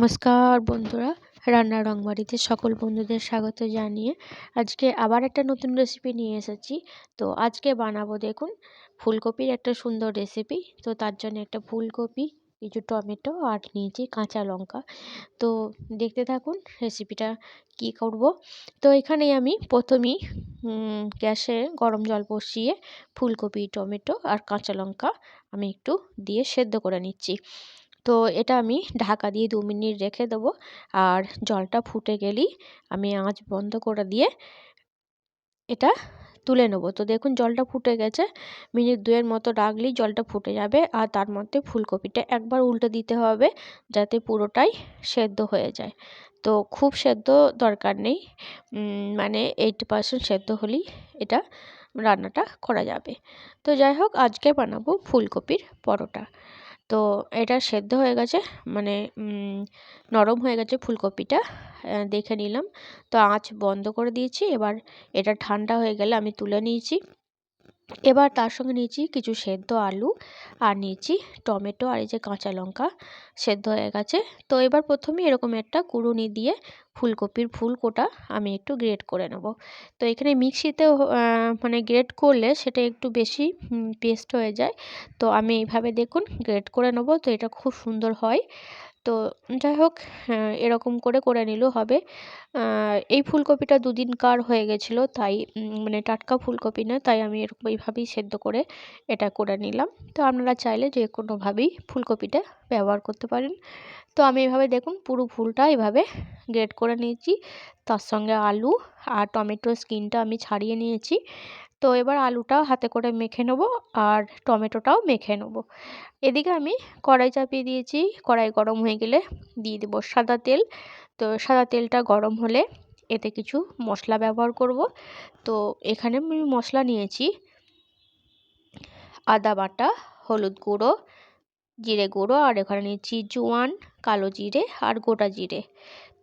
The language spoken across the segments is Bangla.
নমস্কার বন্ধুরা, রান্নার রংবাড়িতে সকল বন্ধুদের স্বাগত জানিয়ে আজকে আবার একটা নতুন রেসিপি নিয়ে এসেছি। তো আজকে বানাবো দেখুন, ফুলকপির একটা সুন্দর রেসিপি তো তার জন্য একটা ফুলকপি, কিছু টমেটো আর নিয়েছি কাঁচা লঙ্কা। তো দেখতে থাকুন রেসিপিটা কি করব। তো এখানে আমি প্রথমেই গ্যাসে গরম জল বসিয়ে ফুলকপি, টমেটো আর কাঁচা লঙ্কা আমি একটু দিয়ে সেদ্ধ করে নিচ্ছি। তো এটা আমি ঢাকা দিয়ে দু মিনিট রেখে দেবো। আর জলটা ফুটে গেলেই আমি আঁচ বন্ধ করে দিয়ে এটা তুলে নেব। তো দেখুন জলটা ফুটে গেছে। মিনিট দুয়ের মতো রাখলেই জলটা ফুটে যাবে। আর তার মধ্যে ফুলকপিটা একবার উল্টে দিতে হবে যাতে পুরোটাই সেদ্ধ হয়ে যায়। তো খুব সেদ্ধ দরকার নেই। মানে এইটি পার্সেন্ট সেদ্ধ হলেই এটা রান্নাটা করা যাবে। তো যাই হোক আজকে বানাবো ফুলকপির পরোটা। তো এটা সেদ্ধ হয়ে গেছে মানে নরম হয়ে গেছে ফুলকপিটা দেখে নিলাম। তো আঁচ বন্ধ করে দিয়েছি, এবার এটা ঠান্ডা হয়ে গেলে আমি তুলে নিয়েছি। এবার তার সঙ্গে নিয়েছি কিছু সেদ্ধ আলু, আর নিয়েছি টমেটো আর এই যে কাঁচা লঙ্কা সেদ্ধ হয়ে গেছে। তো এবার প্রথমে এরকম একটা কুড়ুনি দিয়ে ফুলকপির ফুলকোটা আমি একটু গ্রেট করে নেব। তো এখানে মিক্সিতে মানে গ্রেট করলে সেটা একটু বেশি পেস্ট হয়ে যায়। তো আমি এইভাবে দেখুন গ্রেট করে নেব। তো এটা খুব সুন্দর হয়। তো যাই হোক এরকম করে করে নিলেও হবে। এই ফুলকপিটা দুদিনকার হয়ে গেছিল তাই মানে টাটকা ফুলকপি না, তাই আমি এরকম এইভাবেই সেদ্ধ করে এটা করে নিলাম। তো আপনারা চাইলে যে কোনোভাবেই ফুলকপিটা ব্যবহার করতে পারেন। তো আমি এভাবে দেখুন পুরো ফুলটা এভাবে গ্রেট করে নিয়েছি। তার সঙ্গে আলু আর টমেটোর স্কিনটা আমি ছাড়িয়ে নিয়েছি। তো এবার আলুটাও হাতে করে মেখে নেব আর টমেটোটাও মেখে নেব। এদিকে আমি কড়াই চাপিয়ে দিয়েছি, কড়াই গরম হয়ে গেলে দিয়ে দেবো সাদা তেল। তো সাদা তেলটা গরম হলে এতে কিছু মশলা ব্যবহার করব। তো এখানে আমি মশলা নিয়েছি আদা বাটা, হলুদ গুঁড়ো, জিরে গুঁড়ো আর এখানে নিয়েছি জোয়ান, কালো জিরে আর গোটা জিরে।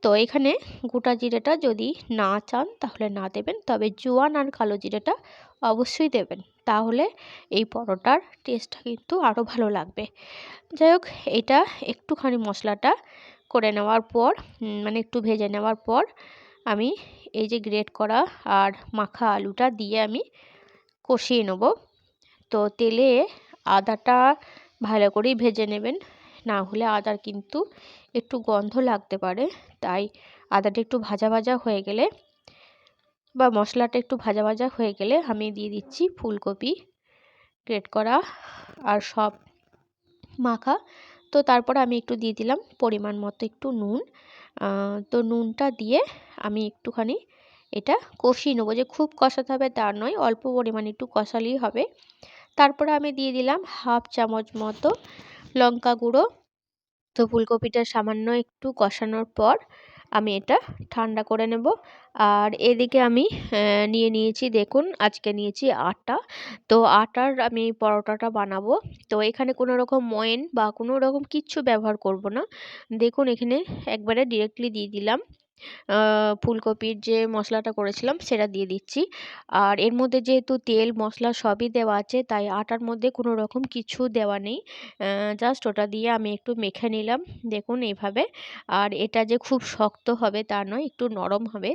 তো এখানে গোটা জিরেটা যদি না চান তাহলে না দেবেন। তবে জোয়ান আর কালো জিরেটা অবশ্যই দেবেন। তাহলে এই পরোটার টেস্টটা কিন্তু আরও ভালো লাগবে। যাই হোক, এটা একটুখানি মশলাটা করে নেওয়ার পর মানে একটু ভেজে নেওয়ার পর আমি এই যে গ্রেট করা আর মাখা আলুটা দিয়ে আমি কষিয়ে নেব। তো তেলে আদাটা ভালো করেই ভেজে নেবেন। না হলে আদার কিন্তু একটু গন্ধ লাগতে পারে। তাই আদাটা একটু ভাজা ভাজা হয়ে গেলে বা মশলাটা একটু ভাজা ভাজা হয়ে গেলে আমি দিয়ে দিচ্ছি ফুলকপি, গ্রেট করা আর সব মাখা। তো তারপর আমি একটু দিয়ে দিলাম পরিমাণ মতো একটু নুন। তো নুনটা দিয়ে আমি একটুখানি এটা কষিয়ে নেব। যে খুব কষাতে হবে তা নয়, অল্প পরিমাণে একটু কষালেই হবে। তারপরে আমি দিয়ে দিলাম হাফ চামচ মতো লঙ্কা গুঁড়ো। তো ফুলকপিটা সামান্য একটু কষানোর পর আমি এটা ঠান্ডা করে নেব। আর এদিকে আমি নিয়ে নিয়েছি দেখুন, আজকে নিয়েছি আটা। তো আটার আমি পরোটাটা বানাবো। তো এখানে কোনো রকম ময়েন বা কোনো রকম কিচ্ছু ব্যবহার করব না। দেখুন এখানে একবারে ডিরেক্টলি দিয়ে দিলাম। ফুলকপির যে মশলাটা করেছিলাম সেটা দিয়ে দিচ্ছি। আর এর মধ্যে যেহেতু তেল, মশলা সবই দেওয়া আছে, তাই আটার মধ্যে কোনো রকম কিছু দেওয়া নেই। জাস্ট ওটা দিয়ে আমি একটু মেখে নিলাম, দেখুন এইভাবে। আর এটা যে খুব শক্ত হবে তা নয়, একটু নরম হবে।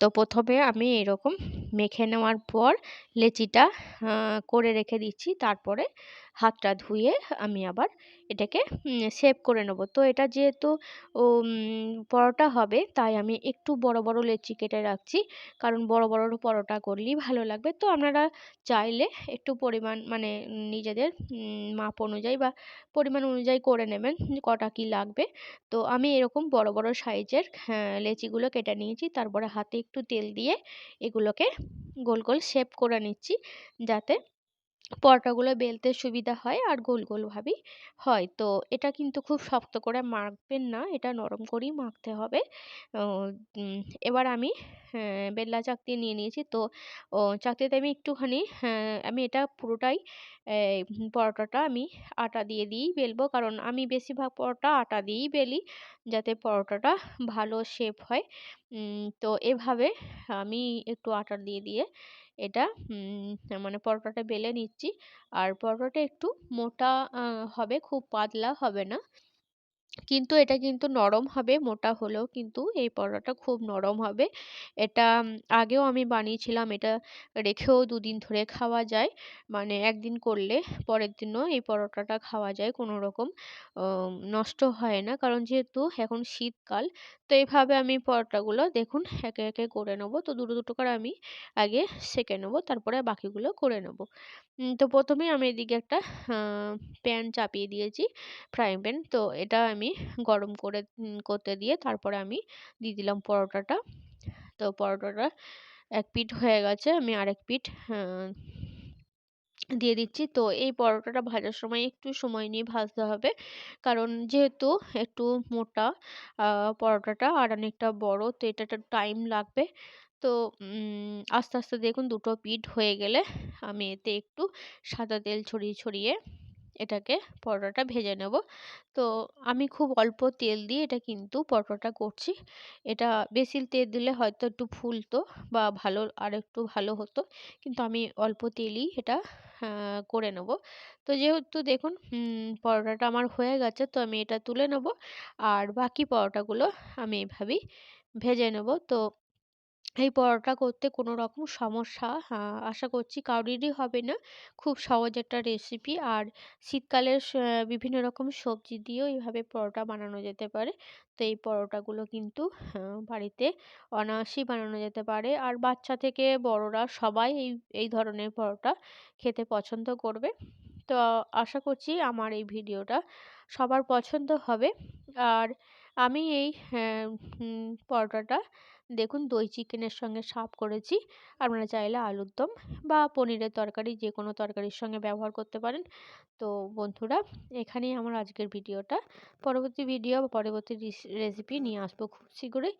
তো প্রথমে আমি এরকম মেখে নেওয়ার পর লেচিটা করে রেখে দিচ্ছি। তারপরে হাতটা ধুয়ে আমি আবার এটাকে সেভ করে নেব। তো এটা যেহেতু পরোটা হবে, তাই আমি একটু বড় বড় লেচি কেটে রাখছি। কারণ বড় বড় পরোটা করলেই ভালো লাগবে। তো আপনারা চাইলে একটু পরিমাণ মানে নিজেদের মাপ অনুযায়ী বা পরিমাণ অনুযায়ী করে নেবেন কটা কি লাগবে। তো আমি এরকম বড় বড় সাইজের লেচিগুলো কেটে নিয়েছি। তারপরে হাতে একটু তেল দিয়ে এগুলোকে গোল গোল শেপ করে নিচ্ছি। যাতে পরোটাগুলো বেলতে সুবিধা হয় আর গোল গোলভাবেই হয়। তো এটা কিন্তু খুব শক্ত করে মাখবেন না, এটা নরম করেই মাখতে হবে। এবার আমি বেল্লা চাকতি নিয়ে নিয়েছি। তো চাকতিতে আমি একটুখানি আমি এটা পুরোটাই পরোটাটা আমি আটা দিয়ে দিয়েই বেলবো। কারণ আমি বেশিরভাগ পরোটা আটা দিয়েই বেলি যাতে পরোটাটা ভালো শেপ হয়। তো এভাবে আমি একটু আটা দিয়ে দিয়ে এটা মানে পরোটাটা বেলে নিচ্ছি। আর পরোটাটা একটু মোটা হবে, খুব পাতলা হবে না। কিন্তু এটা কিন্তু নরম হবে, মোটা হলেও কিন্তু এই পরোটাটা খুব নরম হবে। এটা আগেও আমি বানিয়েছিলাম, এটা রেখেও দুদিন ধরে খাওয়া যায়। মানে একদিন করলে পরের দিনও এই পরোটাটা খাওয়া যায়, কোনো রকম নষ্ট হয় না। কারণ যেহেতু এখন শীতকাল তো এইভাবে আমি পরোটাগুলো দেখুন একে একে করে নেব। তো দুটো দুটো করে আমি আগে সেঁকে নেব, তারপরে বাকিগুলো করে নেব। তো প্রথমেই আমি এদিকে একটা প্যান চাপিয়ে দিয়েছি, ফ্রাইং প্যান। তো এটা আমি গরম করে করতে দিয়ে তারপরে আমি দিয়ে দিলাম পরোটাটা। তো পরোটাটা এক পিঠ হয়ে গেছে, আমি আরেক পিঠ দিয়ে দিচ্ছি। তো এই পরোটাটা ভাজার সময় একটু সময় নিয়ে ভাজতে হবে। কারণ যেহেতু একটু মোটা পরোটাটা আর অনেকটা বড়, তো এটা একটা টাইম লাগবে। তো আস্তে আস্তে দেখুন দুটো পিঠ হয়ে গেলে আমি এতে একটু সাদা তেল ছড়িয়ে ছড়িয়ে এটাকে পরোটাটা ভেজে নেব। তো আমি খুব অল্প তেল দিয়ে এটা কিন্তু পরোটাটা করছি। এটা বেশি তেল দিলে হয়তো একটু ফুলতো বা ভালো আর একটু ভালো হতো। কিন্তু আমি অল্প তেলই এটা করে নেব। তো যেহেতু দেখুন পরোটাটা আমার হয়ে গেছে, তো আমি এটা তুলে নেব। আর বাকি পরোটাগুলো আমি এভাবেই ভেজে নেব। তো এই পরোটা করতে কোনো রকম সমস্যা আশা করছি কারোরই হবে না। খুব সহজ একটা রেসিপি আর শীতকালের বিভিন্ন রকম সবজি দিয়েও এইভাবে পরোটা বানানো যেতে পারে। তো এই পরোটাগুলো কিন্তু বাড়িতে অনায়াসেই বানানো যেতে পারে। আর বাচ্চা থেকে বড়রা সবাই এই এই ধরনের পরোটা খেতে পছন্দ করবে। তো আশা করছি আমার এই ভিডিওটা সবার পছন্দ হবে। আর আমি এই পরোটাটা দেখুন, দই চিকেনের সঙ্গে সার্ভ করেছি। আপনারা চাইলে আলুর দম বা পনিরের তরকারি যে কোনো তরকারির সঙ্গে ব্যবহার করতে পারেন। তো বন্ধুরা, এখানেই আমার আজকের ভিডিওটা। পরবর্তী ভিডিও বা পরবর্তী রেসিপি নিয়ে আসব খুব শীঘ্রই।